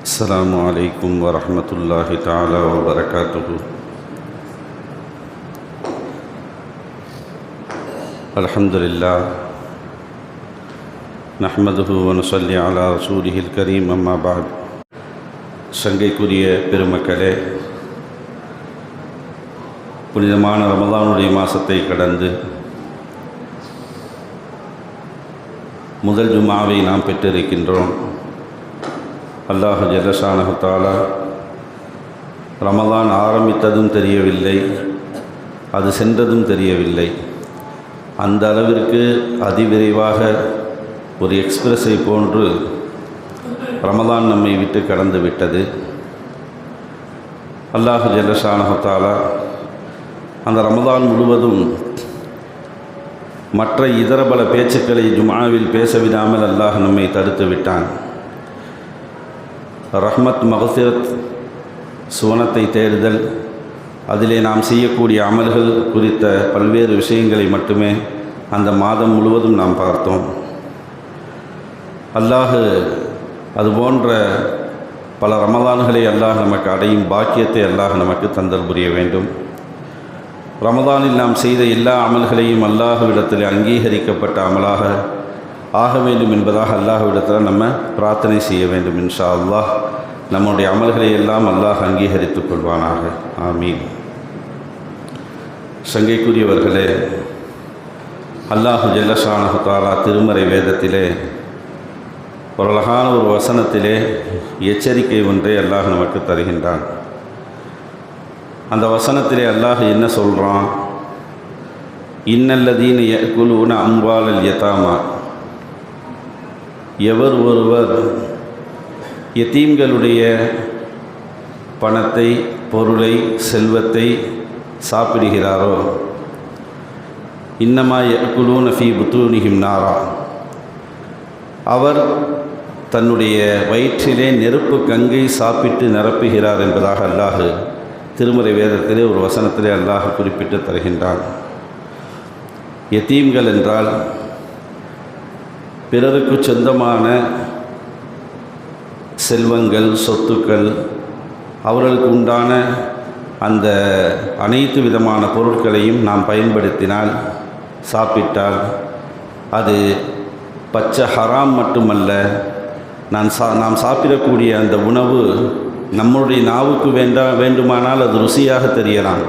السلام عليكم ورحمة الله تعالى وبركاته الحمد لله نحمده ونصلي على رسوله الكريم أما بعد சங்கைக்குரிய பெருமக்களே புனிதமான ரமதானுடைய மாதத்தை கடந்து முதல் ஜுமாவை நாம் பெற்றிருக்கின்றோம் அல்லாஹு ஜலஷானஹத்தாலா ரமதான் ஆரம்பித்ததும் தெரியவில்லை அது சென்றதும் தெரியவில்லை. அந்த அளவிற்கு அதிவிரைவாக ஒரு எக்ஸ்பிரஸை போன்று ரமதான் நம்மை விட்டு கடந்து விட்டது. அல்லாஹு ஜல்லஷானஹத்தாலா அந்த ரமதான் முழுவதும் மற்ற இதர பல பேச்சுக்களை ஜுமாவில் பேச விடாமல் அல்லாஹ் நம்மை தடுத்து விட்டான். ரஹ்மத் மகசிரத் சுவனத்தை தேடுதல். அதிலே நாம் செய்யக்கூடிய அமல்கள் குறித்த பல்வேறு விஷயங்களை மட்டுமே அந்த மாதம் முழுவதும் நாம் பார்த்தோம். அல்லாஹு அதுபோன்ற பல ரமதான்களை அல்லாஹ் நமக்கு அடையும் பாக்கியத்தை அல்லாஹ் நமக்கு தந்தல் புரிய வேண்டும். ரமதானில் நாம் செய்த எல்லா அமல்களையும் அல்லாஹுவிடத்தில் அங்கீகரிக்கப்பட்ட அமலாக ஆக வேண்டும் என்பதாக அல்லாஹ்விடத்தில் நம்ம பிரார்த்தனை செய்ய வேண்டும் இன்ஷா அல்லாஹ். நம்முடைய அமல்களை எல்லாம் அல்லாஹ் அங்கீகரித்துக் கொள்வானாக. ஆமீன். சங்கைக்குரியவர்களே அல்லாஹு ஜல்லஷானஹு தாலா திருமறை வேதத்திலே ஒரு அழகான ஒரு வசனத்திலே எச்சரிக்கை ஒன்றை அல்லாஹ் நமக்கு தருகின்றான். அந்த வசனத்திலே அல்லாஹ் என்ன சொல்கிறான் இன்னல்லதீன குழுவுன அம்பாலல் யதாமா எவர் ஒருவர் எத்தீம்களுடைய பணத்தை பொருளை செல்வத்தை சாப்பிடுகிறாரோ இன்னமா குலூன ஃபி புத்தூனிஹிம் நாரா. அவர் தன்னுடைய வயிற்றிலே நெருப்பு கங்கை சாப்பிட்டு நிரப்புகிறார் என்பதாக அல்லாஹு திருமறை வேதத்திலே ஒரு வசனத்திலே அல்லாஹ் குறிப்பிட்டு தருகின்றான். எத்தீம்கள் என்றால் பிறருக்கு சொந்தமான செல்வங்கள் சொத்துக்கள் அவர்களுக்கு உண்டான அந்த அனைத்து விதமான பொருட்களையும் நாம் பயன்படுத்தினால் சாப்பிட்டால் அது பச்சை ஹராம் மட்டுமல்ல நான் சா நாம் சாப்பிடக்கூடிய அந்த உணவு நம்முடைய நாவுக்கு வேண்டா வேண்டுமானால் அது ருசியாக தெரியலாம்.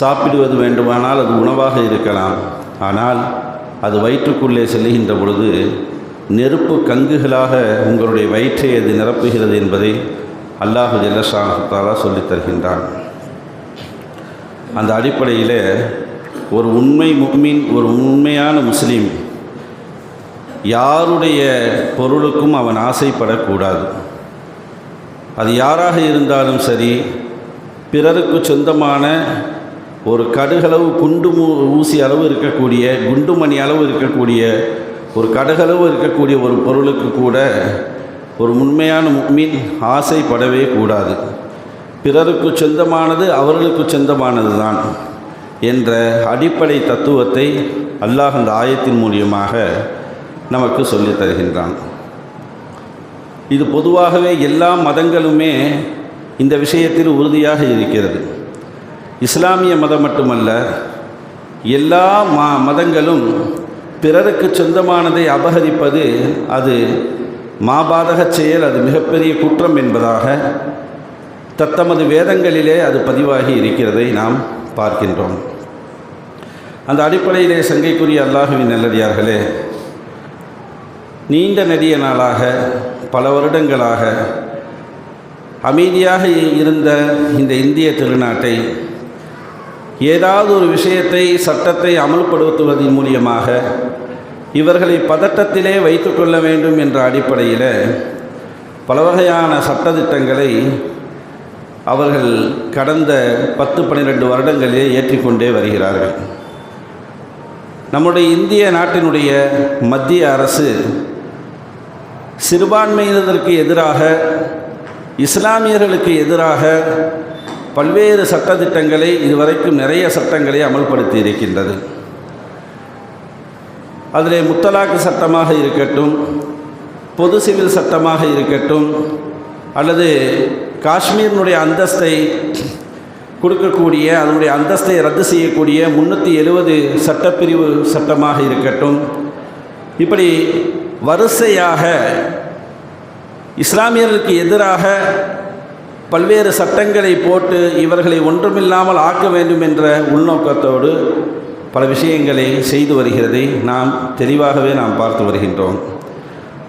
சாப்பிடுவது வேண்டுமானால் அது உணவாக இருக்கலாம். ஆனால் அது வயிற்றுக்குள்ளே செல்லுகின்ற பொழுது நெருப்பு கங்குகளாக உங்களுடைய வயிற்றை அது நிரப்புகிறது என்பதை அல்லாஹு ஜல்லஷாஹாலா சொல்லித் தருகின்றான். அந்த அடிப்படையில் ஒரு உண்மை முக்மீன் ஒரு உண்மையான முஸ்லீம் யாருடைய பொருளுக்கும் அவன் ஆசைப்படக்கூடாது. அது யாராக இருந்தாலும் சரி பிறருக்கு சொந்தமான ஒரு கடுகளவு குண்டு ஊசி அளவு இருக்கக்கூடிய குண்டுமணி அளவு இருக்கக்கூடிய ஒரு கடுகளவு இருக்கக்கூடிய ஒரு பொருளுக்கு கூட ஒரு உண்மையான மீன் ஆசைப்படவே கூடாது. பிறருக்கு சொந்தமானது அவர்களுக்கு சொந்தமானது தான் என்ற அடிப்படை தத்துவத்தை அல்லாஹ் அந்த ஆயத்தின் மூலியமாக நமக்கு சொல்லித் தருகின்றான். இது பொதுவாகவே எல்லா மதங்களுமே இந்த விஷயத்தில் உறுதியாக இருக்கிறது. இஸ்லாமிய மதம் மட்டுமல்ல எல்லா மா மதங்களும் பிறருக்கு சொந்தமானதை அபகரிப்பது அது மாபாதக செயல் அது மிகப்பெரிய குற்றம் என்பதாக தத்தமது வேதங்களிலே அது பதிவாகி இருக்கிறதை நாம் பார்க்கின்றோம். அந்த அடிப்படையிலே சங்கைக்குரிய அல்லாஹுவின் நல்லடியார்களே நீண்ட நெடிய நாளாக பல வருடங்களாக அமைதியாக இருந்த இந்த இந்திய திருநாட்டை ஏதாவது ஒரு விஷயத்தை சட்டத்தை அமல்படுத்துவதன் மூலியமாக இவர்களை பதட்டத்திலே வைத்து கொள்ள வேண்டும் என்ற அடிப்படையில் பல வகையான சட்டத்திட்டங்களை அவர்கள் கடந்த பத்து பன்னிரெண்டு வருடங்களிலே ஏற்றிக்கொண்டே வருகிறார்கள். நம்முடைய இந்திய நாட்டினுடைய மத்திய அரசு சிறுபான்மையினருக்கு எதிராக இஸ்லாமியர்களுக்கு எதிராக பல்வேறு சட்டத்திட்டங்களை இதுவரைக்கும் நிறைய சட்டங்களை அமல்படுத்தி இருக்கின்றது அதில் முத்தலாக்கு சட்டமாக இருக்கட்டும் பொது சிவில் சட்டமாக இருக்கட்டும் அல்லது காஷ்மீரினுடைய அந்தஸ்தை கொடுக்கக்கூடிய அதனுடைய அந்தஸ்தை ரத்து செய்யக்கூடிய முந்நூற்றி எழுபது சட்டப்பிரிவு சட்டமாக இருக்கட்டும். இப்படி வரிசையாக இஸ்லாமியர்களுக்கு எதிராக பல்வேறு சட்டங்களை போட்டு இவர்களை ஒன்றுமில்லாமல் ஆக்க வேண்டும் என்ற உள்நோக்கத்தோடு பல விஷயங்களை செய்து வருகிறதை நாம் தெளிவாகவே நாம் பார்த்து வருகின்றோம்.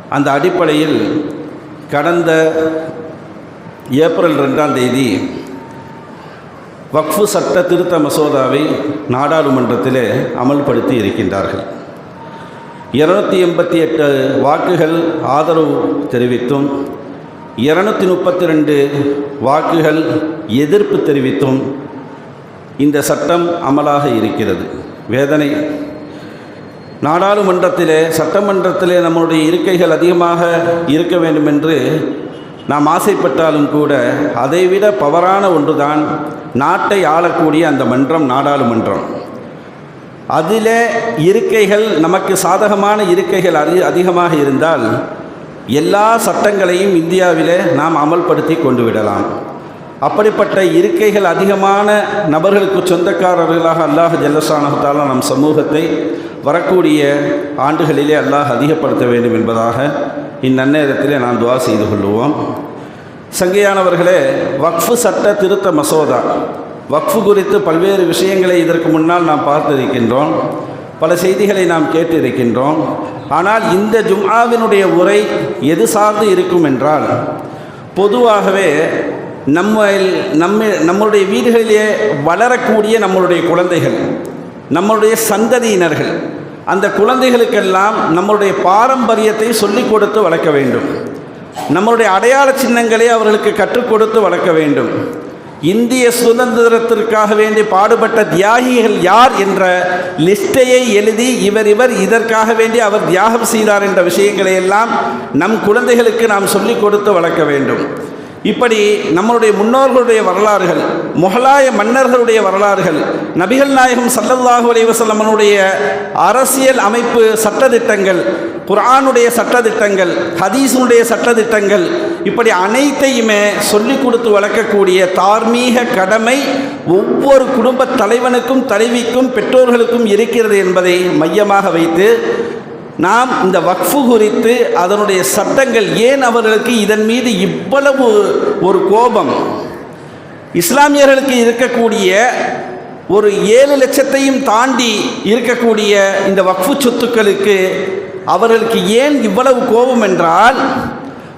அந்த அடிப்படையில் கடந்த ஏப்ரல் ரெண்டாம் தேதி வக்ஃபு சட்ட திருத்த மசோதாவை நாடாளுமன்றத்தில் அமல்படுத்தி இருக்கின்றார்கள். இருநூத்தி எண்பத்தி எட்டு வாக்குகள் ஆதரவு தெரிவித்தும் இருநூத்தி முப்பத்தி ரெண்டு வாக்குகள் எதிர்ப்பு தெரிவித்தும் இந்த சட்டம் அமலாக இருக்கிறது. வேதனை. நாடாளுமன்றத்திலே சட்டமன்றத்திலே நம்முடைய இருக்கைகள் அதிகமாக இருக்க வேண்டும் என்று நாம் ஆசைப்பட்டாலும் கூட அதைவிட பவரான ஒன்றுதான் நாட்டை ஆளக்கூடிய அந்த மன்றம் நாடாளுமன்றம். அதிலே இருக்கைகள் நமக்கு சாதகமான இருக்கைகள் அதிகமாக இருந்தால் எல்லா சட்டங்களையும் இந்தியாவிலே நாம் அமல்படுத்தி கொண்டு விடலாம். அப்படிப்பட்ட இருக்கைகள் அதிகமான நபர்களுக்கு சொந்தக்காரர்களாக அல்லாஹ் ஜல்லசானகத்தால் நம் சமூகத்தை வரக்கூடிய ஆண்டுகளிலே அல்லாஹ் அதிகப்படுத்த வேண்டும் என்பதாக இந்நன்னேரத்திலே நான் துவா செய்து கொள்வோம் சங்கையானவர்களே வக்ஃபு சட்ட திருத்த மசோதா. வக்ஃபு குறித்து பல்வேறு விஷயங்களை இதற்கு முன்னால் நாம் பார்த்திருக்கின்றோம். பல செய்திகளை நாம் கேட்டிருக்கின்றோம். ஆனால் இந்த ஜும்ஆவினுடைய உரை எது சார்ந்து இருக்கும் என்றால் பொதுவாகவே நம்ம நம்ம நம்மளுடைய வீடுகளிலே வளரக்கூடிய நம்மளுடைய குழந்தைகள் நம்மளுடைய சந்ததியினர்கள் அந்த குழந்தைகளுக்கெல்லாம் நம்மளுடைய பாரம்பரியத்தை சொல்லிக் கொடுத்து வளர்க்க வேண்டும். நம்மளுடைய அடையாள சின்னங்களை அவர்களுக்கு கற்றுக் கொடுத்து வளர்க்க வேண்டும். இந்திய சுதந்திரத்திற்காக வேண்டி பாடுபட்ட தியாகிகள் யார் என்ற லிஸ்டையை எழுதி இவர் இவர் இதற்காக வேண்டி அவர் தியாகம் செய்தார் என்ற விஷயங்களை எல்லாம் நம் குழந்தைகளுக்கு நாம் சொல்லிக் கொடுத்து வளர்க்க வேண்டும். இப்படி நம்மளுடைய முன்னோர்களுடைய வரலாறுகள் முகலாய மன்னர்களுடைய வரலாறுகள் நபிகள் நாயகம் சல்லல்லாஹு அலைவசல்லமனுடைய அரசியல் அமைப்பு சட்டதிட்டங்கள் குரானுடைய சட்டத்திட்டங்கள் ஹதீஸுடைய சட்டதிட்டங்கள் இப்படி அனைத்தையுமே சொல்லிக் கொடுத்து வளர்க்கக்கூடிய தார்மீக கடமை ஒவ்வொரு குடும்ப தலைவனுக்கும் தலைவிக்கும் பெற்றோர்களுக்கும் இருக்கிறது என்பதை மையமாக வைத்து நாம் இந்த வக்ஃபு குறித்து அதனுடைய சட்டங்கள் ஏன் அவர்களுக்கு இதன் மீது இவ்வளவு ஒரு கோபம்? இஸ்லாமியர்களுக்கு இருக்கக்கூடிய ஒரு ஏழு லட்சத்தையும் தாண்டி இருக்கக்கூடிய இந்த வக்ஃபு சொத்துக்களுக்கு அவர்களுக்கு ஏன் இவ்வளவு கோபம் என்றால்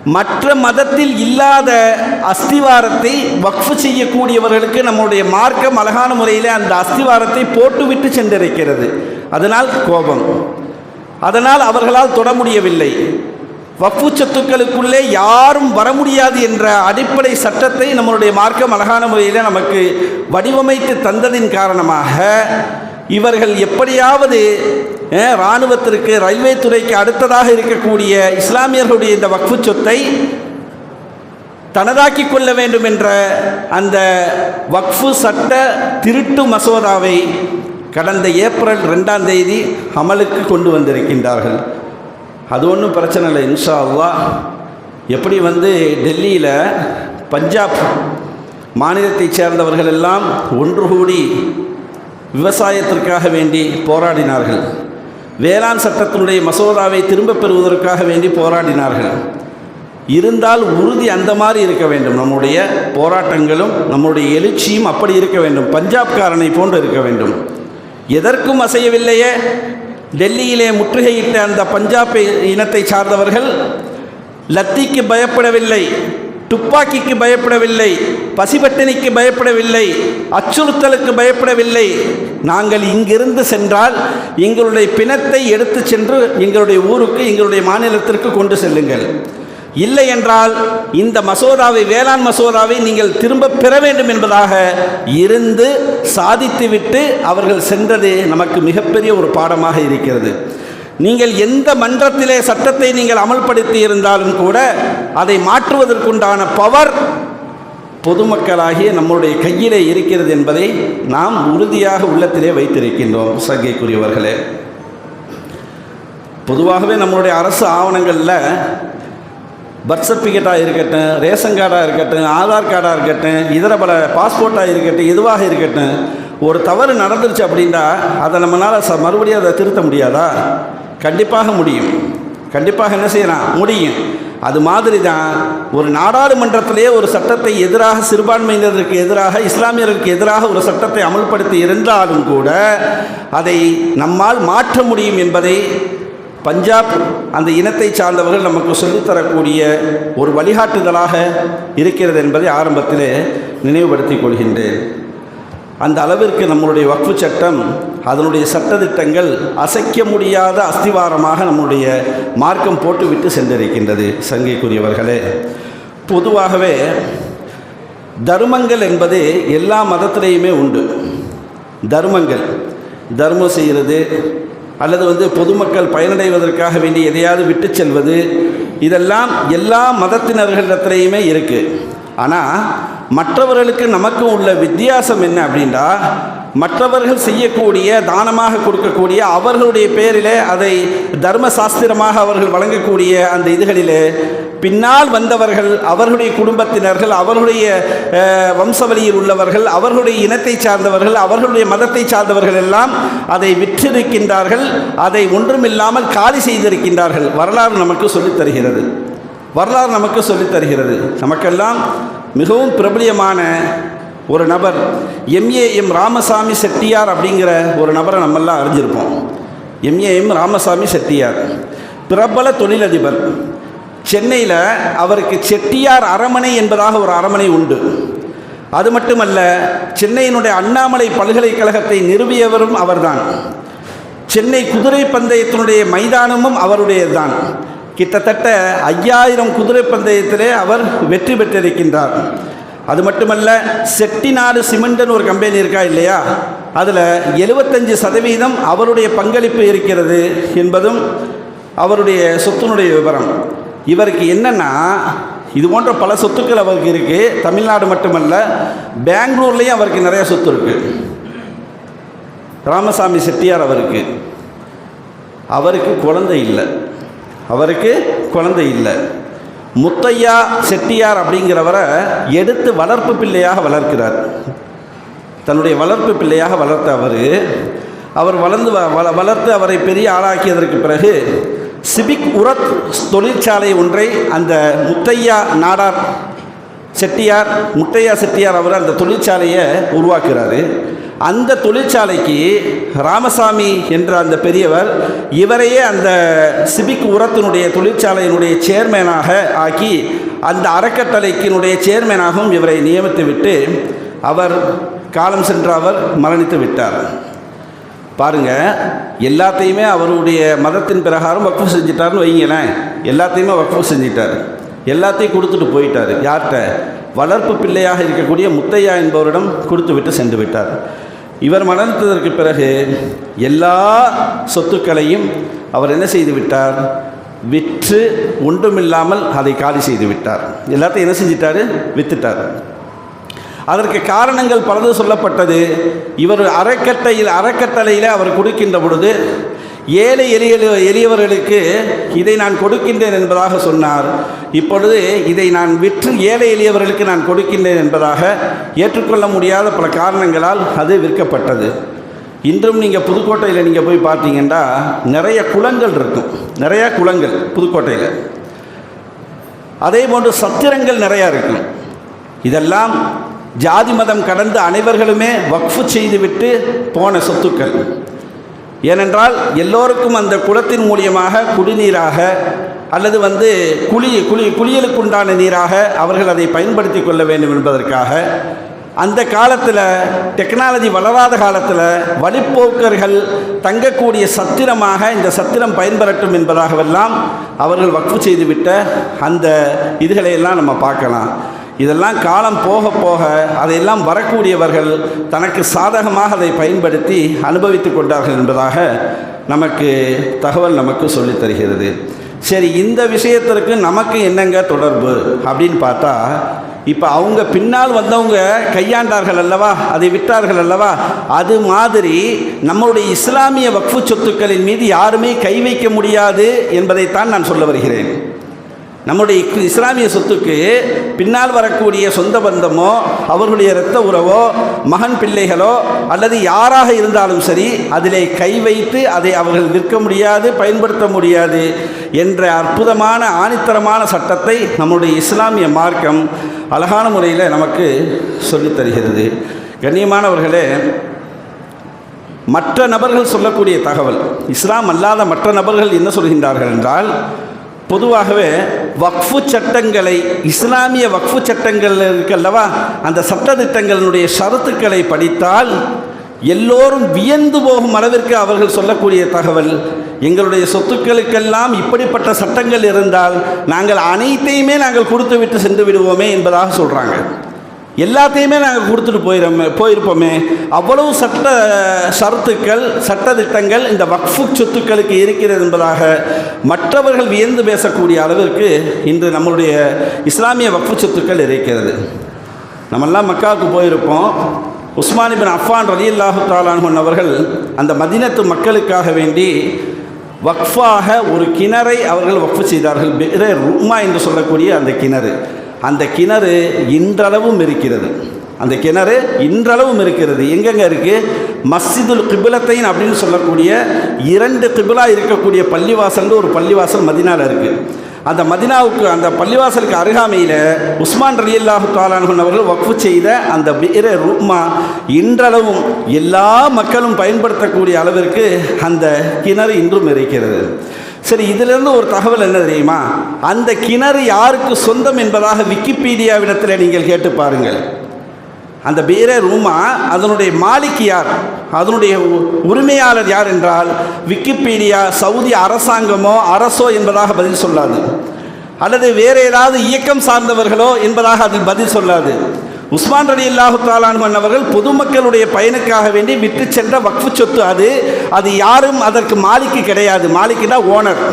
மற்ற மதத்தில் இல்லாத அஸ்திவாரத்தை வக்ஃபு செய்யக்கூடியவர்களுக்கு நம்முடைய மார்க்கம் அழகான முறையில் அந்த அஸ்திவாரத்தை போட்டுவிட்டு சென்றிருக்கிறது. அதனால் கோபம். அதனால் அவர்களால் தொட முடியவில்லை. வக்ஃபு சொத்துக்களுக்குள்ளே யாரும் வர முடியாது என்ற அடிப்படை சட்டத்தை நம்மளுடைய மார்க்கம் அழகான முறையில் நமக்கு வடிவமைத்து தந்ததின் காரணமாக இவர்கள் எப்படியாவது இராணுவத்திற்கு ரயில்வே துறைக்கு அடுத்ததாக இருக்கக்கூடிய இஸ்லாமியர்களுடைய இந்த வக்ஃபு சொத்தை தனதாக்கி கொள்ள வேண்டும் என்ற அந்த வக்ஃபு சட்ட திருட்டு மசோதாவை கடந்த ஏப்ரல் ரெண்டாம் தேதி அமலுக்கு கொண்டு வந்திருக்கின்றார்கள். அது ஒன்றும் பிரச்சனை இல்லை இன்ஷா அல்லா எப்படி வந்து டெல்லியில் பஞ்சாப் மாநிலத்தைச் சேர்ந்தவர்கள் எல்லாம் ஒன்று கூடி விவசாயத்திற்காக வேண்டி போராடினார்கள். வேளாண் சட்டத்தினுடைய மசோதாவை திரும்பப் பெறுவதற்காக வேண்டி போராடினார்கள். இருந்தால் உறுதி அந்த மாதிரி இருக்க வேண்டும். நம்முடைய போராட்டங்களும் நம்முடைய எழுச்சியும் அப்படி இருக்க வேண்டும். பஞ்சாப்காரனை போன்று இருக்க வேண்டும். எதற்கும் அசையவில்லையே. டெல்லியிலே முற்றுகையிட்ட அந்த பஞ்சாப் இனத்தை சார்ந்தவர்கள் லத்திக்கு பயப்படவில்லை. துப்பாக்கிக்கு பயப்படவில்லை பசிபட்டினிக்கு பயப்படவில்லை அச்சுறுத்தலுக்கு பயப்படவில்லை. நாங்கள் இங்கிருந்து சென்றால் எங்களுடைய பிணத்தை எடுத்து சென்று எங்களுடைய ஊருக்கு எங்களுடைய மாநிலத்திற்கு கொண்டு செல்லுங்கள். இல்லை என்றால் இந்த மசோதாவை வேளாண் மசோதாவை நீங்கள் திரும்ப பெற வேண்டும் என்பதாக இருந்து சாதித்துவிட்டு அவர்கள் சென்றது நமக்கு மிகப்பெரிய ஒரு பாடமாக இருக்கிறது. நீங்கள் எந்த மன்றத்திலே சட்டத்தை நீங்கள் அமல்படுத்தி இருந்தாலும் கூட அதை மாற்றுவதற்குண்டான பவர் பொதுமக்களாகிய நம்முடைய கையிலே இருக்கிறது என்பதை நாம் உறுதியாக உள்ளத்திலே வைத்திருக்கின்றோம். சங்கைக்குரியவர்களே பொதுவாகவே நம்மளுடைய அரசு ஆவணங்களில் பர்த் சர்டிஃபிகேட்டாக இருக்கட்டும் ரேஷன் கார்டாக இருக்கட்டும் ஆதார் கார்டாக இருக்கட்டும் இதர பல பாஸ்போர்ட்டாக இருக்கட்டும் எதுவாக இருக்கட்டும் ஒரு தவறு நடந்துருச்சு அப்படின்னா அதை நம்மளால் ச மறுபடியும் அதை திருத்த முடியாதா? கண்டிப்பாக முடியும். கண்டிப்பாக என்ன செய்யலாம்? முடியும். அது மாதிரி தான் ஒரு நாடாளுமன்றத்திலே ஒரு சட்டத்தை எதிராக சிறுபான்மையினருக்கு எதிராக இஸ்லாமியருக்கு எதிராக ஒரு சட்டத்தை அமல்படுத்தி இருந்தாலும் கூட அதை நம்மால் மாற்ற முடியும் என்பதை பஞ்சாப் அந்த இனத்தை சார்ந்தவர்கள் நமக்கு சொல்லித்தரக்கூடிய ஒரு வழிகாட்டுதலாக இருக்கிறது என்பதை ஆரம்பத்திலே நினைவுபடுத்திக் கொள்கின்றேன். அந்த அளவிற்கு நம்மளுடைய வக்ஃபு சட்டம் அதனுடைய சட்டதிட்டங்கள் அசைக்க முடியாத அஸ்திவாரமாக நம்முடைய மார்க்கம் போட்டுவிட்டு சென்றிருக்கின்றது சங்கைக்குரியவர்களே. பொதுவாகவே தர்மங்கள் என்பது எல்லா மதத்திலையுமே உண்டு. தர்மங்கள் தர்மம் செய்கிறது அல்லது வந்து பொதுமக்கள் பயனடைவதற்காக வேண்டி எதையாவது விட்டு செல்வது இதெல்லாம் எல்லா மதத்தினர்களிடத்திலையுமே இருக்குது ஆனால் மற்றவர்களுக்கு நமக்கும் உள்ள வித்தியாசம் என்ன அப்படின்னா மற்றவர்கள் செய்யக்கூடிய தானமாக கொடுக்கக்கூடிய அவர்களுடைய பேரிலே அதை தர்ம சாஸ்திரமாக அவர்கள் வழங்கக்கூடிய அந்த இதுகளிலே பின்னால் வந்தவர்கள் அவர்களுடைய குடும்பத்தினர்கள் அவர்களுடைய வம்சவழியில் உள்ளவர்கள் அவர்களுடைய இனத்தை சார்ந்தவர்கள் அவர்களுடைய மதத்தை சார்ந்தவர்கள் எல்லாம் அதை விற்றிருக்கின்றார்கள் அதை ஒன்றுமில்லாமல் காலி செய்திருக்கின்றார்கள். வரலாறு நமக்கு சொல்லித் தருகிறது. வரலாறு நமக்கு சொல்லித் தருகிறது. நமக்கெல்லாம் மிகவும் பிரபலியமான ஒரு நபர் எம்ஏ எம் ராமசாமி செட்டியார் அப்படிங்கிற ஒரு நபரை நம்மெல்லாம் அறிஞ்சிருப்போம். M A M Ramasamy Chettiar பிரபல தொழிலதிபர். சென்னையில் அவருக்கு செட்டியார் அரமனை என்பதாக ஒரு அரமனை உண்டு. அது மட்டுமல்ல சென்னையினுடைய அண்ணாமலை பல்கலைக்கழகத்தை நிறுவியவரும் அவர்தான். சென்னை குதிரை பந்தயத்தினுடைய மைதானமும் அவருடையதுதான். கிட்டத்தட்ட ஐயாயிரம் குதிரை பந்தயத்திலே அவர் வெற்றி பெற்றிருக்கின்றார். அது மட்டுமல்ல செட்டிநாடு சிமெண்ட்னு ஒரு கம்பெனி இருக்கா இல்லையா? அதில் எழுபத்தஞ்சு சதவீதம் அவருடைய பங்களிப்பு இருக்கிறது என்பதும் அவருடைய சொத்தினுடைய விவரம். இவருக்கு என்னென்னா இது போன்ற பல சொத்துக்கள் அவருக்கு இருக்குது தமிழ்நாடு மட்டுமல்ல பெங்களூர்லேயும் அவருக்கு நிறைய சொத்து இருக்குது ராமசாமி செட்டியார் அவருக்கு. அவருக்கு குழந்தை இல்லை. அவருக்கு குழந்தை இல்லை. முத்தையா செட்டியார் அப்படிங்கிறவரை எடுத்து வளர்ப்பு பிள்ளையாக வளர்க்கிறார். தன்னுடைய வளர்ப்பு பிள்ளையாக வளர்த்த அவர் அவர் வளர்ந்து வ- வள- வளர்த்து அவரை பெரிய ஆளாக்கியதற்கு பிறகு சிபிக் உரத் தொழிற்சாலை ஒன்றை அந்த முத்தையா நாடார் செட்டியார் முத்தையா செட்டியார் அவர் அந்த தொழிற்சாலையை உருவாக்குறாரு. அந்த தொழிற்சாலைக்கு ராமசாமி என்ற அந்த பெரியவர் இவரையே அந்த சிபிக் உரத்தினுடைய தொழிற்சாலையினுடைய சேர்மேனாக ஆக்கி அந்த அறக்கட்டளைக்கினுடைய சேர்மேனாகவும் இவரை நியமித்து விட்டு அவர் காலம் சென்ற அவர் மரணித்து விட்டார். பாருங்க எல்லாத்தையுமே அவருடைய மதத்தின் பிரகாரம் வக்ஃபு செஞ்சிட்டார்னு வைங்களேன் எல்லாத்தையுமே வக்ஃபு செஞ்சிட்டார். எல்லாத்தையும் கொடுத்துட்டு போயிட்டார். யார்கிட்ட? வளர்ப்பு பிள்ளையாக இருக்கக்கூடிய முத்தையா என்பவரிடம் கொடுத்து விட்டு சென்று விட்டார். இவர் மரணத்ததற்கு பிறகு எல்லா சொத்துக்களையும் அவர் என்ன செய்து விட்டார் விற்று ஒன்றுமில்லாமல் அதை காலி செய்து விட்டார் எல்லாத்தையும் என்ன செஞ்சிட்டாரு? வித்துட்டார். அதற்கு காரணங்கள் பலது சொல்லப்பட்டது. இவர் அறக்கட்டையில் அறக்கட்டளையில் அவர் கொடுக்கின்ற பொழுது ஏழை எளிய எளியவர்களுக்கு இதை நான் கொடுக்கின்றேன் என்பதாக சொன்னார். இப்பொழுது இதை நான் விற்று ஏழை எளியவர்களுக்கு நான் கொடுக்கின்றேன் என்பதாக ஏற்றுக்கொள்ள முடியாத பல காரணங்களால் அது விற்கப்பட்டது. இன்றும் நீங்கள் புதுக்கோட்டையில் நீங்கள் போய் பார்த்தீங்கன்னா நிறைய குளங்கள் இருக்கும். நிறையா குளங்கள் புதுக்கோட்டையில். அதே போன்று சத்திரங்கள் நிறையா இருக்கும். இதெல்லாம் ஜாதி மதம் கடந்து அனைவர்களுமே வக்ஃபு செய்துவிட்டு போன சொத்துக்கள். ஏனென்றால் எல்லோருக்கும் அந்த குளத்தின் மூலியமாக குடிநீராக அல்லது வந்து குளி குளி குளியலுக்குண்டான நீராக அவர்கள் அதை பயன்படுத்தி கொள்ள வேண்டும் என்பதற்காக அந்த காலத்தில் டெக்னாலஜி வளராத காலத்தில் வழிப்போக்கர்கள் தங்கக்கூடிய சத்திரமாக இந்த சத்திரம் பயன்பெறட்டும் என்பதாகவெல்லாம் அவர்கள் வக்ஃபு செய்துவிட்ட அந்த இதுகளை எல்லாம் நம்ம பார்க்கலாம். இதெல்லாம் காலம் போக போக அதையெல்லாம் வரக்கூடியவர்கள் தனக்கு சாதகமாக அதை பயன்படுத்தி அனுபவித்து கொண்டார்கள் என்பதாக நமக்கு தகவல் நமக்கு சொல்லித் தருகிறது. சரி இந்த விஷயத்திற்கு நமக்கு என்னங்க தொடர்பு அப்படின்னு பார்த்தா இப்போ அவங்க பின்னால் வந்தவங்க கையாண்டார்கள் அல்லவா? அதை விட்டார்கள் அல்லவா? அது மாதிரி நம்மளுடைய இஸ்லாமிய வக்ஃபு சொத்துக்களின் மீது யாருமே கை வைக்க முடியாது என்பதைத்தான் நான் சொல்ல வருகிறேன். நம்முடைய இஸ்லாமிய சொத்துக்கு பின்னால் வரக்கூடிய சொந்த பந்தமோ அவர்களுடைய இரத்த உறவோ மகன் பிள்ளைகளோ அல்லது யாராக இருந்தாலும் சரி அதிலே கை வைத்து அதை அவர்கள் விற்க முடியாது பயன்படுத்த முடியாது என்ற அற்புதமான ஆணித்தரமான சட்டத்தை நம்முடைய இஸ்லாமிய மார்க்கம் அழகான முறையில் நமக்கு சொல்லித் தருகிறது. கண்ணியமானவர்களே மற்ற நபர்கள் சொல்லக்கூடிய தகவல் இஸ்லாம் அல்லாத மற்ற நபர்கள் என்ன சொல்கின்றார்கள் என்றால் பொதுவாகவே வக்ஃபு சட்டங்களை இஸ்லாமிய வக்ஃபு சட்டங்கள் இருக்கல்லவா அந்த சட்டத்திட்டங்களினுடைய ஷரத்துக்களை படித்தால் எல்லோரும் வியந்து போகும் அளவிற்கு அவர்கள் சொல்லக்கூடிய தகவல். எங்களுடைய சொத்துக்களுக்கெல்லாம் இப்படிப்பட்ட சட்டங்கள் இருந்தால் நாங்கள் அனைத்தையுமே நாங்கள் கொடுத்து விட்டு சென்று விடுவோமே என்பதாக சொல்கிறாங்க எல்லாத்தையுமே நாங்கள் கொடுத்துட்டு போயிடமே போயிருப்போமே. அவ்வளவு சட்ட ஷரத்துக்கள் சட்டதிட்டங்கள் இந்த வக்ஃபு சொத்துக்களுக்கு இருக்கிறது என்பதாக மற்றவர்கள் வியந்து பேசக்கூடிய அளவிற்கு இன்று நம்மளுடைய இஸ்லாமிய வக்ஃபு சொத்துக்கள் இருக்கிறது. நம்மெல்லாம் மக்காவுக்கு போயிருப்போம். உஸ்மானி பின் அஃபான் ரலி அல்லாஹு தாலான் அவர்கள் அந்த மதினத்து மக்களுக்காக வேண்டி வக்ஃபாக ஒரு கிணறை அவர்கள் வக்ஃபு செய்தார்கள். ரூமா என்று சொல்லக்கூடிய அந்த கிணறு. அந்த கிணறு இன்றளவும் இருக்கிறது. அந்த கிணறு இன்றளவும் இருக்கிறது. எங்கெங்கே இருக்குது மஸ்ஜிதுல் கிபிலத்தைன் அப்படின்னு சொல்லக்கூடிய இரண்டு கிபிலா இருக்கக்கூடிய பள்ளிவாசல்னு ஒரு பள்ளிவாசல் மதினாவில் இருக்குது அந்த மதினாவுக்கு அந்த பள்ளிவாசலுக்கு அருகாமையில் உஸ்மான் ரலியல்லாஹு அல்லாஹு அவர்கள் வக்ஃபு செய்த அந்த பிற ரூமா இன்றளவும் எல்லா மக்களும் பயன்படுத்தக்கூடிய அளவிற்கு அந்த கிணறு இன்றும் இருக்கிறது. சரி இதிலிருந்து ஒரு தகவல் என்ன தெரியுமா? அந்த கிணறு யாருக்கு சொந்தம் என்பதாக விக்கிபீடியாவிடத்தில் நீங்கள் கேட்டு பாருங்கள். அந்த பீரே ரூமா அதனுடைய மாலிக் யார்? அதனுடைய உ- உரிமையாளர் யார் என்றால் விக்கிபீடியா சவுதி அரசாங்கமோ அரசோ என்பதாக பதில் சொல்லாது. அல்லது வேறு ஏதாவது இயக்கம் சார்ந்தவர்களோ என்பதாக அதில் பதில் சொல்லாது. உஸ்மான் ரலி அல்லாஹு தாலான் அவர்கள் பொதுமக்களுடைய பயனுக்காக வேண்டி விட்டு சென்ற வக்ஃபு சொத்து அது. அது யாரும் அதற்கு மாலிக்கு கிடையாது. மாலிக்குனா ஓனர்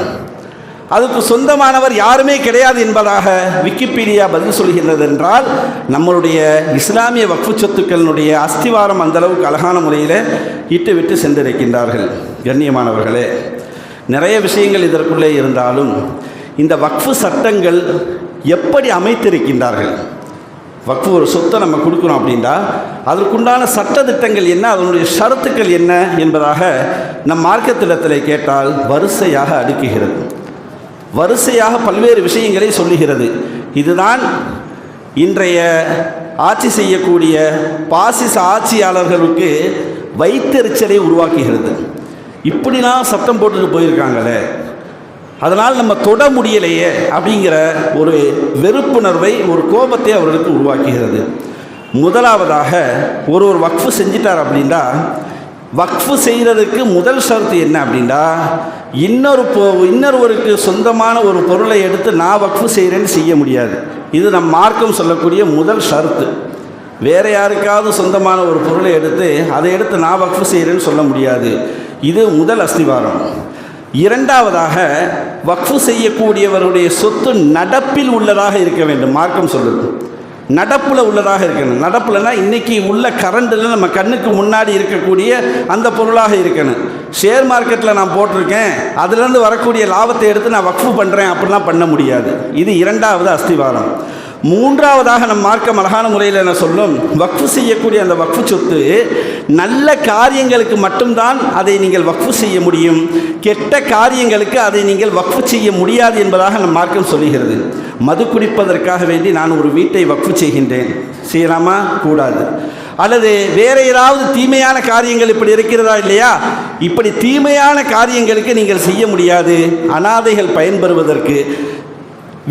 அதுக்கு சொந்தமானவர் யாருமே கிடையாது என்பதாக விக்கிபீடியா பதில் சொல்கின்றது என்றால் நம்மளுடைய இஸ்லாமிய வக்ஃபு சொத்துக்களினுடைய அஸ்திவாரம் அந்தளவுக்கு அழகான முறையில் இட்டு விட்டு சென்றிருக்கின்றார்கள். கண்ணியமானவர்களே நிறைய விஷயங்கள் இதற்குள்ளே இருந்தாலும் இந்த வக்ஃபு சட்டங்கள் எப்படி அமைத்திருக்கின்றார்கள்? வக்ஃபு ஒரு சொத்தை நம்ம கொடுக்குறோம் அப்படின்னா அதற்குண்டான சட்டதிட்டங்கள் என்ன அதனுடைய ஷரத்துக்கள் என்ன என்பதாக நம் மார்க்கத்திடத்தில் கேட்டால் வரிசையாக அடுக்குகிறது. வரிசையாக பல்வேறு விஷயங்களை சொல்லுகிறது. இதுதான் இன்றைய ஆட்சி செய்யக்கூடிய பாசிச ஆட்சியாளர்களுக்கு வைத்தெரிச்சலை உருவாக்குகிறது. இப்படிலாம் சட்டம் போட்டுட்டு போயிருக்காங்களே. அதனால் நம்ம தொட முடியலையே அப்படிங்கிற ஒரு வெறுப்புணர்வை ஒரு கோபத்தை அவர்களுக்கு உருவாக்குகிறது. முதலாவதாக ஒரு ஒரு வக்ஃபு செஞ்சிட்டார் அப்படின்னா வக்ஃபு செய்கிறதுக்கு முதல் ஷரத்து என்ன அப்படின்னா இன்னொரு பொ இன்னொருவருக்கு சொந்தமான ஒரு பொருளை எடுத்து நான் வக்ஃபு செய்கிறேன்னு செய்ய முடியாது. இது நம் மார்க்கம் சொல்லக்கூடிய முதல் ஷரத்து. வேறு யாருக்காவது சொந்தமான ஒரு பொருளை எடுத்து அதை எடுத்து நான் வக்ஃபு செய்கிறேன்னு சொல்ல முடியாது. இது முதல் அஸ்திவாரம். இரண்டாவதாக வக்ஃபு செய்யக்கூடியவருடைய சொத்து நடப்பில் உள்ளதாக இருக்க வேண்டும். மார்க்கம் சொல்லுது. நடப்பில் உள்ளதாக இருக்கணும் நடப்புலனா இன்றைக்கி உள்ள கரண்டில் நம்ம கண்ணுக்கு முன்னாடி இருக்கக்கூடிய அந்த பொருளாக இருக்கணும். ஷேர் மார்க்கெட்டில் நான் போட்டிருக்கேன். அதுலேருந்து வரக்கூடிய லாபத்தை எடுத்து நான் வக்ஃபு பண்ணுறேன் அப்படிலாம் பண்ண முடியாது. இது இரண்டாவது அஸ்திவாரம். மூன்றாவதாக நம் மார்க்கம் அழகான முறையில் என்ன சொல்லும்? வக்ஃபு செய்யக்கூடிய அந்த வக்ஃபு சொத்து நல்ல காரியங்களுக்கு மட்டும்தான் அதை நீங்கள் வக்ஃபு செய்ய முடியும். கெட்ட காரியங்களுக்கு அதை நீங்கள் வக்ஃபு செய்ய முடியாது என்பதாக நம் மார்க்கம் சொல்லுகிறது. மது குடிப்பதற்காக வேண்டி நான் ஒரு வீட்டை வக்ஃபு செய்கின்றேன். செய்யலாமா? கூடாது. அல்லது வேற ஏதாவது தீமையான காரியங்கள் இப்படி இருக்கிறதா இல்லையா? இப்படி தீமையான காரியங்களுக்கு நீங்கள் செய்ய முடியாது. அனாதைகள் பயன்பெறுவதற்கு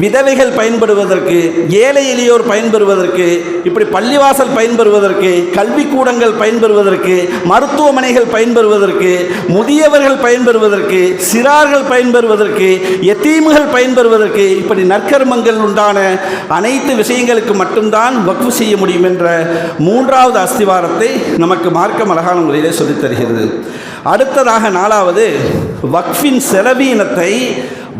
விதவைகள் பயன்படுவதற்கு ஏழை எளியோர் பயன்பெறுவதற்கு இப்படி பள்ளிவாசல் பயன்பெறுவதற்கு கல்விக்கூடங்கள் பயன்பெறுவதற்கு மருத்துவமனைகள் பயன்பெறுவதற்கு முதியவர்கள் பயன்பெறுவதற்கு சிறார்கள் பயன்பெறுவதற்கு எத்தீமுகள் பயன்பெறுவதற்கு இப்படி நற்கர்மங்கள் உண்டான அனைத்து விஷயங்களுக்கு மட்டும்தான் வக்ஃபு செய்ய முடியும் என்ற மூன்றாவது அஸ்திவாரத்தை நமக்கு மார்க்கம் அழகான முறையிலே சொல்லித் தருகிறது அடுத்ததாக நாலாவது வக்ஃபின் செலவீனத்தை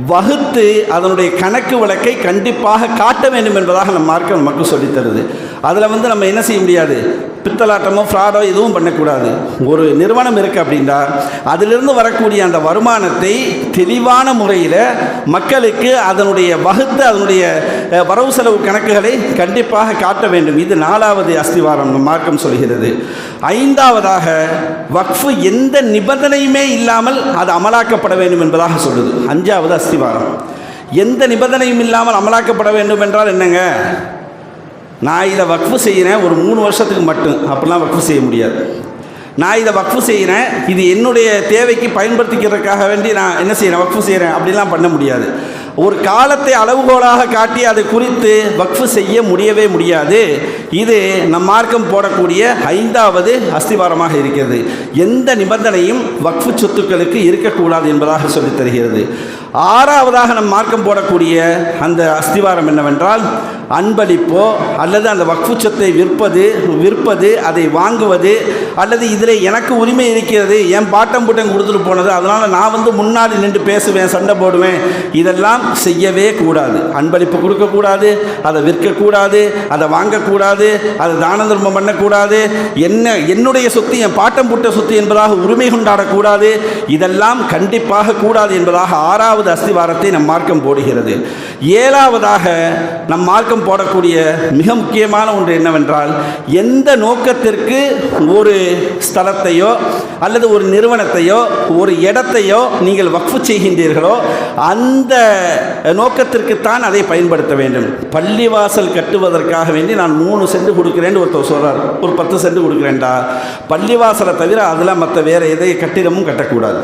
வகுத்து அதனுடைய கணக்கு வழக்கை கண்டிப்பாக காட்ட வேண்டும் என்பதாக நம் மார்க்கம் நமக்கு சொல்லித் தருது அதில் வந்து நம்ம என்ன செய்ய முடியாது? பித்தலாட்டமோ ஃப்ராடோ எதுவும் பண்ணக்கூடாது. ஒரு நிறுவனம் இருக்குது அப்படின்னா அதிலிருந்து வரக்கூடிய அந்த வருமானத்தை தெளிவான முறையில் மக்களுக்கு அதனுடைய வகுத்து அதனுடைய வரவு செலவு கணக்குகளை கண்டிப்பாக காட்ட வேண்டும். இது நாலாவது அஸ்திவாரம் மார்க்கம் சொல்கிறது. ஐந்தாவதாக வக்ஃபு எந்த நிபந்தனையுமே இல்லாமல் அது அமலாக்கப்பட வேண்டும் என்பதாக சொல்லுது. அஞ்சாவது அஸ்திவாரம். எந்த நிபந்தனையும் இல்லாமல் அமலாக்கப்பட வேண்டும் என்றால் என்னங்க? நான் இதை வக்ஃபு செய்கிறேன் ஒரு மூணு வருஷத்துக்கு மட்டும். அப்படிலாம் வக்ஃபு செய்ய முடியாது. நான் இதை வக்ஃபு செய்கிறேன். இது என்னுடைய தேவைக்கு பயன்படுத்திக்கிறதுக்காக வேண்டி நான் என்ன செய்கிறேன்? வக்ஃபு செய்கிறேன். அப்படிலாம் பண்ண முடியாது. ஒரு காலத்தை அளவுகோலாக காட்டி அதை குறித்து வக்ஃபு செய்ய முடியவே முடியாது. இது நம் மார்க்கம் போடக்கூடிய ஐந்தாவது அஸ்திவாரமாக இருக்கிறது. எந்த நிபந்தனையும் வக்ஃபு சொத்துக்களுக்கு இருக்கக்கூடாது என்பதாக சொல்லித் தருகிறது. ஆறாவதாக நம் மார்க்கம் போடக்கூடிய அந்த அஸ்திவாரம் என்னவென்றால் அன்பளிப்போ அல்லது அந்த வக்ஃபு சொத்தை விற்பது விற்பது அதை வாங்குவது அல்லது இதில் எனக்கு உரிமை இருக்கிறது என் பாட்டம் பூட்டம் கொடுத்துட்டு போனது அதனால் நான் வந்து முன்னாடி நின்று பேசுவேன் சண்டை போடுவேன் இதெல்லாம் செய்யவே கூடாது. அன்பளிப்பு கொடுக்கக்கூடாது அதை விற்கக்கூடாது அதை வாங்கக்கூடாது அதை தான தர்மம் பண்ணக்கூடாது. என்ன என்னுடைய சொத்து என் பாட்டம் புட்ட சொத்து என்பதாக உரிமை கொண்டாடக்கூடாது. இதெல்லாம் கண்டிப்பாக கூடாது என்பதாக ஆறாவது அஸ்திவாரத்தை நம் மார்க்கம் போடுகிறது. ஏழாவதாக நம் மார்க்கம் போடக்கூடிய மிக முக்கியமான ஒன்று என்னவென்றால் எந்த நோக்கத்திற்கு ஒரு ஸ்தலத்தையோ அல்லது ஒரு நிறுவனத்தையோ ஒரு இடத்தையோ நீங்கள் வக்ஃபு செய்கின்றீர்களோ அந்த நோக்கத்திற்குத்தான் அதை பயன்படுத்த வேண்டும். பள்ளிவாசல் கட்டுவதற்காக வேண்டி நான் மூணு சென்ட் கொடுக்குறேன்னு ஒருத்தர் சொல்கிறார் ஒரு பத்து சென்ட் கொடுக்குறேன்டா. பள்ளிவாசலை தவிர அதில் மற்ற வேறு எதை கட்டிடமும் கட்டக்கூடாது.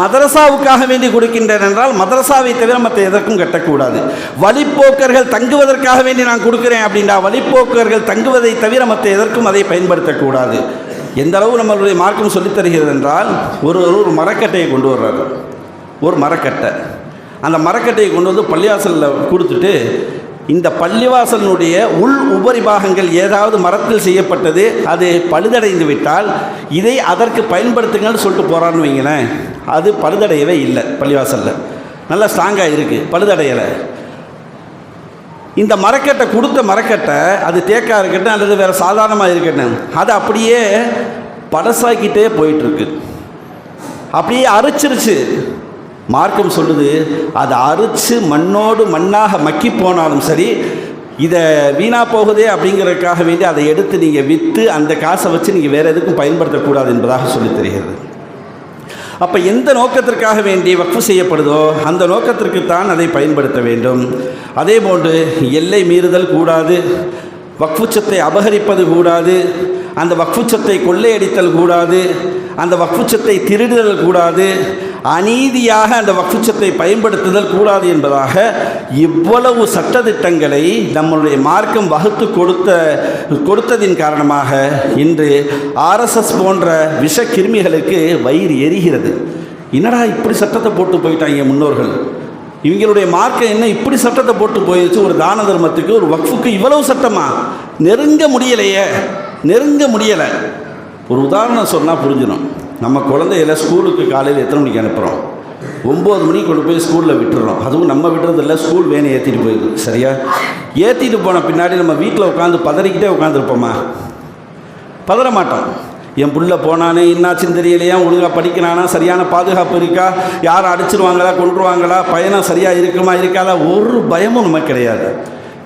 மதரசாவுக்காக வேண்டி கொடுக்கின்றேன் என்றால் மதரசாவை தவிர மற்ற எதற்கும் கட்டக்கூடாது. வழிப்போக்கர்கள் தங்குவதற்காக வேண்டி நான் கொடுக்குறேன் அப்படின்னா வழிப்போக்கர்கள் தங்குவதை தவிர மற்ற எதற்கும் அதை பயன்படுத்தக்கூடாது. எந்த அளவு நம்மளுடைய மார்க்கம் சொல்லித்தருகிறது என்றால் ஒரு ஒரு மரக்கட்டையை கொண்டு வர்றாரு. ஒரு மரக்கட்டை. அந்த மரக்கட்டையை கொண்டு வந்து பள்ளிவாசலில் கொடுத்துட்டு இந்த பள்ளிவாசலினுடைய உள் உபரி பாகங்கள் ஏதாவது மரத்தில் செய்யப்பட்டது அது பழுதடைந்து விட்டால் இதை அதற்கு பயன்படுத்துங்கன்னு சொல்லிட்டு போகிறான்னு வைங்களேன். அது பழுதடையவே இல்லை பள்ளிவாசலில். நல்லா ஸ்ட்ராங்காக இருக்குது பழுதடையலை. இந்த மரக்கட்டை கொடுத்த மரக்கட்டை அது தேக்காக இருக்கட்டும் அல்லது வேறு சாதாரணமாக இருக்கட்டும் அது அப்படியே பழசாக்கிட்டே போயிட்டுருக்கு அப்படியே அரைச்சிருச்சு. மார்க்கம் சொல்லுது அதை அரித்து மண்ணோடு மண்ணாக மக்கி போனாலும் சரி இதை வீணாக போகுதே அப்படிங்கிறதுக்காக வேண்டி அதை எடுத்து நீங்கள் விற்று அந்த காசை வச்சு நீங்கள் வேறு எதுக்கும் பயன்படுத்தக்கூடாது என்பதாக சொல்லித் தெரிகிறது. அப்போ எந்த நோக்கத்திற்காக வேண்டி வக்ஃபு செய்யப்படுதோ அந்த நோக்கத்திற்குத்தான் அதை பயன்படுத்த வேண்டும். அதே போன்று எல்லை மீறுதல் கூடாது வக்ஃபுச்சத்தை அபகரிப்பது கூடாது அந்த வக்ஃபுச்சத்தை கொள்ளையடித்தல் கூடாது அந்த வக்ஃபுச்சத்தை திருடுதல் கூடாது அநீதியாக அந்த வக்ஃபு பயன்படுத்துதல் கூடாது என்பதாக இவ்வளவு சட்டத்திட்டங்களை நம்மளுடைய மார்க்கம் வகுத்து கொடுத்த கொடுத்ததின் காரணமாக இன்று ஆர்எஸ்எஸ் போன்ற விஷ கிருமிகளுக்கு வயிறு எரிகிறது. என்னடா இப்படி சட்டத்தை போட்டு போயிட்டாங்க முன்னோர்கள்? இவங்களுடைய மார்க்கம் என்ன இப்படி சட்டத்தை போட்டு போயிடுச்சு? ஒரு தான தர்மத்துக்கு ஒரு வக்ஃபுக்கு இவ்வளவு சட்டமா? நெருங்க முடியலையே. நெருங்க முடியலை. ஒரு உதாரணம் சொன்னால் புரிஞ்சிடும் நம்ம குழந்தையில ஸ்கூலுக்கு காலையில் எத்தனை மணிக்கு அனுப்புகிறோம் ஒம்பது மணிக்கு கொண்டு போய் ஸ்கூலில் விட்டுறோம். அதுவும் நம்ம விட்டுறதில்ல ஸ்கூல் வேனை ஏற்றிட்டு போயிடுது. சரியா? ஏற்றிட்டு போன பின்னாடி நம்ம வீட்டில் உட்காந்து பதறிக்கிட்டே உட்காந்துருப்போமா பதற மாட்டோம். என் புள்ள போனானே என்னாச்சுன்னு தெரியலையா? ஒழுங்காக படிக்கிறானா? சரியான பாதுகாப்பு இருக்கா? யாரும் அடிச்சிருவாங்களா? கொண்டுருவாங்களா பயணம் சரியாக இருக்குமா? இருக்காதா? ஒரு பயமும் நமக்கு கிடையாது.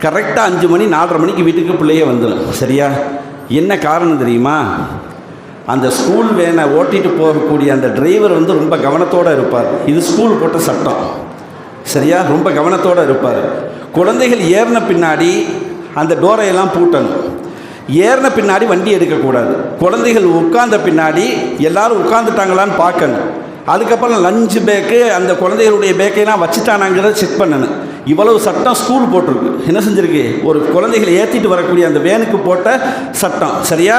கரெக்டாக அஞ்சு மணி நாலரை மணிக்கு வீட்டுக்கு பிள்ளையே வந்துடும். சரியா? என்ன காரணம் தெரியுமா? அந்த ஸ்கூல் வேனை ஓட்டிட்டு போகக்கூடிய அந்த டிரைவர் வந்து ரொம்ப கவனத்தோடு இருப்பார். இது ஸ்கூல் போட்ட சட்டம். சரியா? ரொம்ப கவனத்தோடு இருப்பார். குழந்தைகள் ஏறின பின்னாடி அந்த டோரையெல்லாம் பூட்டணும். ஏறின பின்னாடி வண்டி எடுக்கக்கூடாது. குழந்தைகள் உட்கார்ந்த பின்னாடி எல்லாரும் உட்காந்துட்டாங்களான்னு பார்க்கணும். அதுக்கப்புறம் லஞ்சு பேக்கு அந்த குழந்தைகளுடைய பேக்கையெல்லாம் வச்சுட்டானாங்கிறத செக் பண்ணணும். இவ்வளவு சட்டம் ஸ்கூல் போட்டிருக்கு. என்ன செஞ்சிருக்கு? ஒரு குழந்தைகளை ஏற்றிட்டு வரக்கூடிய அந்த வேனுக்கு போட்ட சட்டம். சரியா?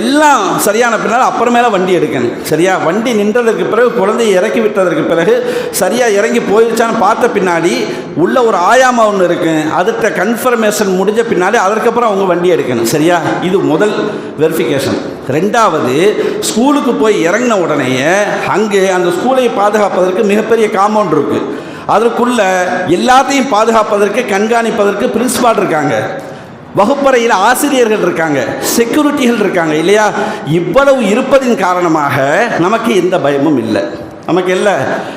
எல்லாம் சரியான பின்னால் அப்புறமேல வண்டி எடுக்கணும். சரியா? வண்டி நின்றதற்கு பிறகு குழந்தையை இறக்கி விட்டதற்கு பிறகு சரியாக இறங்கி போயிடுச்சான்னு பார்த்த பின்னாடி உள்ள ஒரு ஆயாமா ஒன்று இருக்கு. அதுகிட்ட கன்ஃபர்மேஷன் முடிஞ்ச பின்னாடி அதற்கப்புறம் அவங்க வண்டி எடுக்கணும். சரியா? இது முதல் வெரிஃபிகேஷன் ரெண்டாவது ஸ்கூலுக்கு போய் இறங்கின உடனேயே அங்கே அந்த ஸ்கூலை பாதுகாப்பதற்கு மிகப்பெரிய காம்பவுண்ட் இருக்குது அதற்குள்ள எல்லாத்தையும் பாதுகாப்பதற்கு கண்காணிப்பதற்கு பிரின்சிபால் இருக்காங்க. வகுப்பறையில் ஆசிரியர்கள் இருக்காங்க செக்யூரிட்டிகள் இருக்காங்க இல்லையா? இவ்வளவு இருப்பதின் காரணமாக நமக்கு எந்த பயமும் இல்லை. நமக்கு இல்லை.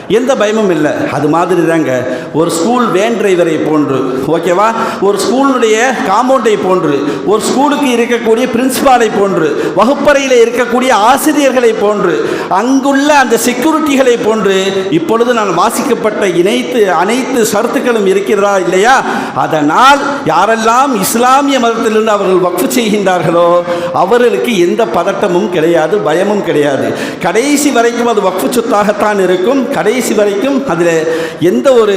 எந்த பயமும் இல்லை. அது மாதிரி தாங்க ஒரு ஸ்கூல் வேன் டிரைவரை போன்று. ஓகேவா ஒரு ஸ்கூலுடைய காம்பவுண்டை போன்று. ஒரு ஸ்கூலுக்கு இருக்கக்கூடிய பிரின்சிபாலை போன்று. வகுப்பறையில் இருக்கக்கூடிய ஆசிரியர்களை போன்று. அங்குள்ள அந்த செக்யூரிட்டிகளை போன்று. இப்பொழுது நான் வாசிக்கப்பட்ட இணைத்து அனைத்து சரத்துக்களும் இருக்கிறதா இல்லையா? அதனால் யாரெல்லாம் இஸ்லாமிய மதத்திலிருந்து அவர்கள் வக்ஃபு செய்கின்றார்களோ அவர்களுக்கு எந்த பதட்டமும் கிடையாது பயமும் கிடையாது. கடைசி வரைக்கும் அது வக்ஃபு சொத்தாக தான் இருக்கும். கடைசி வரைக்கும் அதில் எந்த ஒரு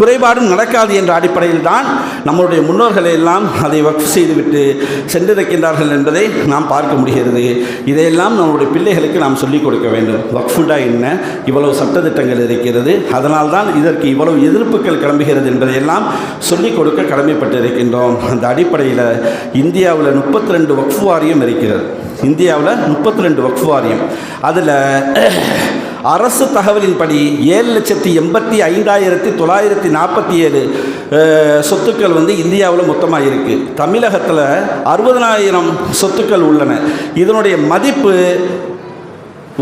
குறைபாடும் நடக்காது என்ற அடிப்படையில் தான் நம்முடைய முன்னோர்களை எல்லாம் அதை வக்ஃப் செய்துவிட்டு சென்றிருக்கின்றார்கள் என்பதை நாம் பார்க்க முடிகிறது. இதையெல்லாம் நம்முடைய பிள்ளைகளுக்கு நாம் சொல்லிக் கொடுக்க வேண்டும். வக்ஃபுண்டா என்ன? இவ்வளவு சட்டத்திட்டங்கள் இருக்கிறது. அதனால் தான் இதற்கு இவ்வளவு எதிர்ப்புகள் கிளம்புகிறது என்பதையெல்லாம் சொல்லிக் கொடுக்க கடமைப்பட்டிருக்கின்றோம். அந்த அடிப்படையில் இந்தியாவில் முப்பத்தி ரெண்டு வக்ஃபு வாரியம் இருக்கிறது. இந்தியாவில் முப்பத்தி ரெண்டு வக்ஃபு வாரியம். அதில் அரசு தகவலின்படி ஏழு லட்சத்தி எண்பத்தி ஐந்தாயிரத்தி தொள்ளாயிரத்தி நாற்பத்தி ஏழு சொத்துக்கள் வந்து இந்தியாவில் மொத்தமாக இருக்குது தமிழகத்தில் அறுபதனாயிரம் சொத்துக்கள் உள்ளன. இதனுடைய மதிப்பு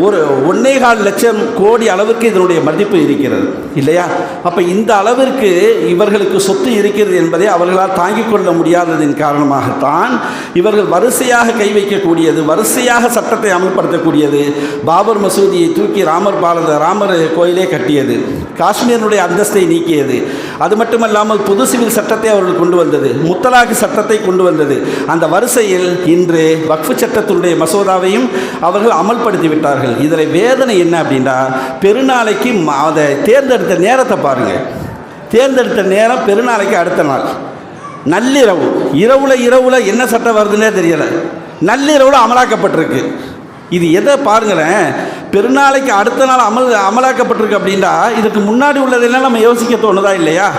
ஒரு ஒன்னே கால் லட்சம் கோடி அளவுக்கு இதனுடைய மதிப்பு இருக்கிறது. இல்லையா? அப்போ இந்த அளவிற்கு இவர்களுக்கு சொத்து இருக்கிறது என்பதை அவர்களால் தாங்கிக் கொள்ள முடியாததின் காரணமாகத்தான் இவர்கள் வரிசையாக கை வைக்கக்கூடியது வரிசையாக சட்டத்தை அமல்படுத்தக்கூடியது பாபர் மசூதியை தூக்கி ராமர் பாரத ராமர் கோயிலே கட்டியது காஷ்மீரினுடைய அந்தஸ்தை நீக்கியது. அது மட்டுமல்லாமல் புது சிவில் சட்டத்தை அவர்கள் கொண்டு வந்தது முத்தலாக்கு சட்டத்தை கொண்டு வந்தது. அந்த வரிசையில் இன்று வக்ஃபு சட்டத்தினுடைய மசோதாவையும் அவர்கள் அமல்படுத்தி விட்டார்கள். இதில் வேதனை என்ன அப்படின்னா பெருநாளைக்கு அதை தேர்ந்தெடுத்த நேரத்தை பாருங்கள் தேர்ந்தெடுத்த நேரம் பெருநாளைக்கு அடுத்த நாள். நள்ளிரவு. இரவுல இரவுல என்ன சட்டம் வருதுன்னே தெரியல. நள்ளிரவுல அமலாக்கப்பட்டிருக்கு. இது எதை பாருங்களேன். பெருநாளைக்கு அடுத்த நாள் அமல் அமலாக்கப்பட்டிருக்கு அப்படின்னா இதுக்கு முன்னாடி உள்ளதெல்லாம் நம்ம யோசிக்க தோணுதா இல்லையா?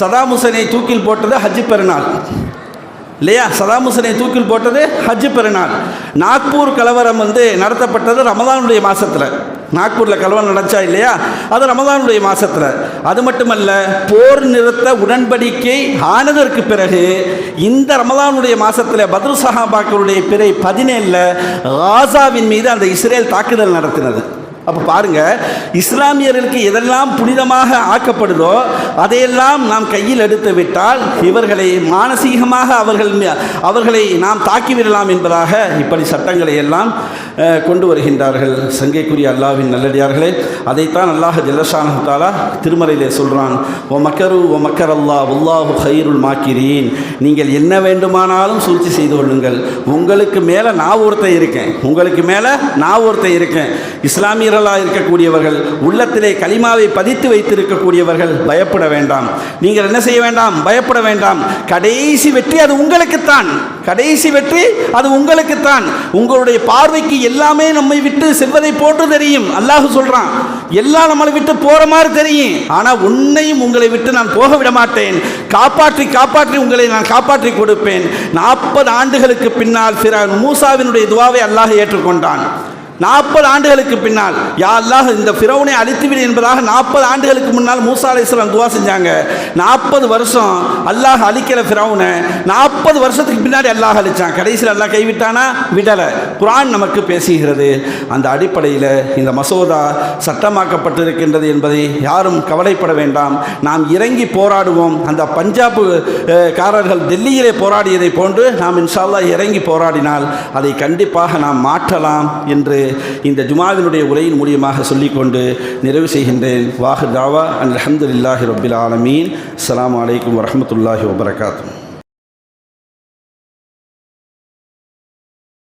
சதாம் தூக்கில் போட்டது ஹஜ் பெருநாள். இல்லையா? சதாம் ஹுசனை தூக்கில் போட்டது ஹஜ் பெருநாள். நாக்பூர் கலவரம் வந்து நடத்தப்பட்டது ரமதானுடைய மாதத்தில் நாக்பூரில் கலவரம் நடந்துச்சா இல்லையா? அது ரமதானுடைய மாதத்தில் அது மட்டுமல்ல போர் நிறுத்த உடன்படிக்கை ஆனதற்கு பிறகு இந்த ரமதானுடைய மாதத்தில் பத்ரு சஹாபாக்களுடைய பிறை பதினேழில் காசாவின் மீது அந்த இஸ்ரேல் தாக்குதல் நடத்தினது. அப்போ பாருங்க இஸ்லாமியர்களுக்கு எதெல்லாம் புனிதமாக ஆக்கப்படுதோ அதையெல்லாம் நாம் கையில் எடுத்து விட்டால் இவர்களை மானசீகமாக அவர்கள் அவர்களை நாம் தாக்கிவிடலாம் என்பதாக இப்படி சட்டங்களை எல்லாம் கொண்டு வருகின்றார்கள். சங்கைக்குரிய அல்லாவின் நல்லடியார்களே அதைத்தான் அல்லாஹ் ஜல்லஷானு தாலா திருமறையிலே சொல்கிறான் ஓ மக்கரு ஓ மக்கர் அல்லா உல்லாஹு ஹைருல் மாக்கிரீன். நீங்கள் என்ன வேண்டுமானாலும் சூழ்ச்சி செய்து கொள்ளுங்கள். உங்களுக்கு மேலே நான் ஒருத்தன் இருக்கேன். உங்களுக்கு மேலே நான் ஒருத்தன் இருக்கேன். இஸ்லாமிய இருக்கக்கூடியவர்கள் உள்ளத்திலே கலிமாவை பதித்து வைத்திருக்கக்கூடியவர்கள் பயப்பட வேண்டாம். நீங்கள் என்ன செய்ய வேண்டாம்? பயப்பட வேண்டாம். கடைசி வெற்றி அது உங்களுக்குத்தான். கடைசி வெற்றி அது உங்களுக்குத்தான். உங்களுடைய பார்வைக்கு எல்லாமே நம்மை விட்டு செல்வதை போன்று தெரியும். அல்லாஹு சொல்றான் எல்லாம் நம்மளை விட்டு போற மாதிரி தெரியும். ஆனா உன்னையும் உங்களை விட்டு நான் போக விட மாட்டேன். காப்பாற்றி காப்பாற்றி உங்களை நான் காப்பாற்றி கொடுப்பேன். நாற்பது ஆண்டுகளுக்கு பின்னால் ஃபிரௌன் மூசாவினுடைய துவாவை அல்லாஹ் ஏற்றுக்கொண்டான். நாற்பது ஆண்டுகளுக்கு பின்னால் யா இந்த ஃபிரௌனை அழித்துவிடு என்பதாக நாற்பது ஆண்டுகளுக்கு முன்னால் மூசா அலைஹிஸ்ஸலாம் துவா செஞ்சாங்க. நாற்பது வருஷம் அல்லாஹ் அழிக்கிற ஃபிரௌனை. நாற்பது வருஷத்துக்கு பின்னாடி அல்லாஹ் அழிச்சான். கடைசியில் அல்லாஹ் கைவிட்டானா? விடலை. குரான் நமக்கு பேசுகிறது. அந்த அடிப்படையில் இந்த மசோதா சட்டமாக்கப்பட்டிருக்கின்றது என்பதை யாரும் கவலைப்பட வேண்டாம். நாம் இறங்கி போராடுவோம். அந்த பஞ்சாப் காரர்கள் டெல்லியிலே போராடியதை போன்று நாம் இன்ஷால்லா இறங்கி போராடினால் அதை கண்டிப்பாக நாம் மாற்றலாம் என்று இந்த ஜுமாவினுடைய உரையின் மூலியமாக சொல்லிக்கொண்டு நிறைவு செய்கின்றேன். வாஹு தாவா அன் அலமதுல்லாஹி ரபில் ஆலமீன். அலாம் அலைக்கும் வரமத்துல்லாஹி வபரகாத்தூ